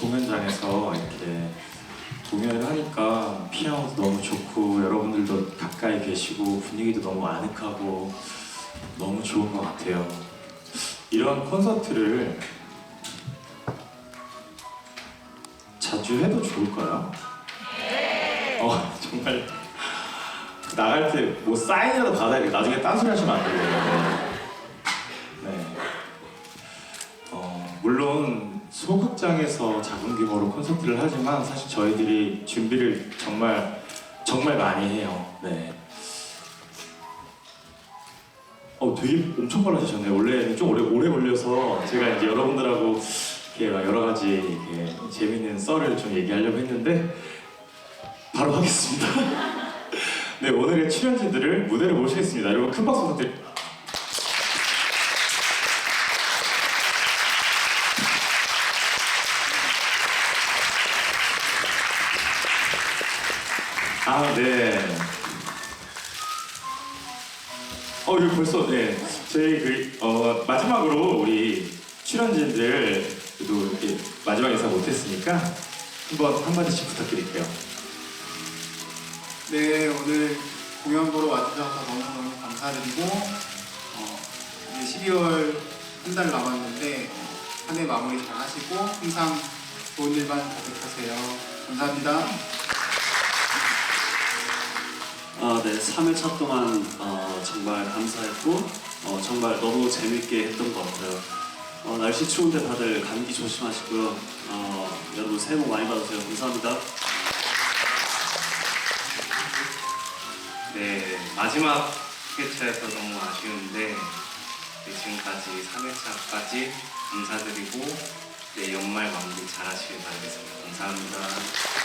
공연장에서 이렇게 공연을 하니까 피아노도 너무 좋고 여러분들도 가까이 계시고 분위기도 너무 아늑하고 너무 좋은 것 같아요. 이런 콘서트를 자주 해도 좋을까요? 어 정말 나갈 때 뭐 사인이라도 받아야 돼. 나중에 딴소리 하시면 안 돼요. 네. 어, 물론 소극장에서 작은 규모로 콘서트를 하지만 사실 저희들이 준비를 정말 정말 많이 해요. 네. 어, 되게 엄청 빨라지셨네요. 원래는 좀 오래 오래 걸려서 제가 이제 여러분들하고 이렇게 막 여러 가지 이렇게 재밌는 썰을 좀 얘기하려고 했는데 바로 하겠습니다. 네, 오늘의 출연진들을 무대로 모시겠습니다. 여러분 큰 박수 부탁드립니다. 아, 네. 어, 여기 벌써, 네. 저희 그, 어, 마지막으로 우리 출연진들 도 이렇게 마지막 인사 못했으니까 한번 한마디씩 부탁드릴게요. 네, 오늘 공연 보러 와주셔서 너무너무 감사드리고 어, 이제 12월 한 달 남았는데 한 해 마무리 잘 하시고 항상 좋은 일만 가득하세요. 감사합니다. 아, 네, 3회차 동안 어, 정말 감사했고 어, 정말 너무 재밌게 했던 것 같아요. 어, 날씨 추운데 다들 감기 조심하시고요. 어, 여러분 새해 복 많이 받으세요. 감사합니다. 네, 마지막 회차여서 너무 아쉬운데 네, 지금까지 3회차까지 감사드리고 네, 연말 마무리 잘 하시길 바라겠습니다. 감사합니다.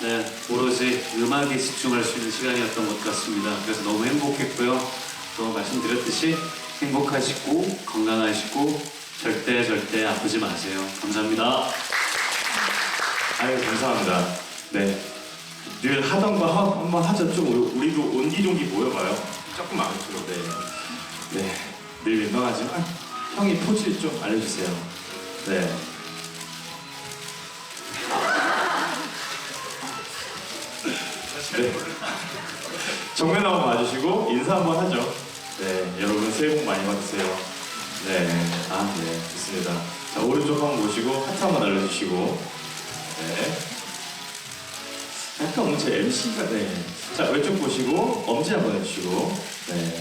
네, 오로지 음악에 집중할 수 있는 시간이었던 것 같습니다. 그래서 너무 행복했고요. 또 말씀드렸듯이 행복하시고 건강하시고 절대 절대 아프지 마세요. 감사합니다. 아유, 감사합니다. 네. 늘 하던 거 하- 한번 하죠. 좀 우리- 우리도 온기종기 모여봐요. 조금 아무쪼록 네. 네. 늘 민망하지만 형이 포즈 좀 알려주세요. 네. 네. 정면 한번 봐주시고 인사 한번 하죠. 네, 여러분 새해 복 많이 받으세요. 네, 아, 네, 좋습니다. 자, 오른쪽 한번 보시고 하트 한번 날려주시고, 네. 약간 오늘 제 MC가, 네. 자, 왼쪽 보시고 엄지 한번 해주시고, 네.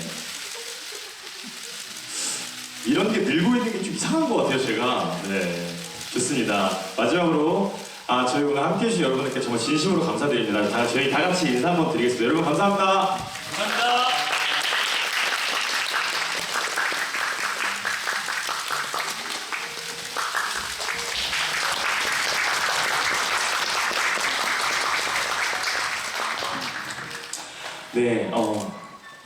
이런 게 늘고 있는 게 좀 이상한 것 같아요, 제가. 네, 좋습니다. 마지막으로 아 저희 오늘 함께 해주신 여러분들께 정말 진심으로 감사드립니다. 다 저희 다 같이 인사 한번 드리겠습니다. 여러분 감사합니다. 감사합니다. 네, 어,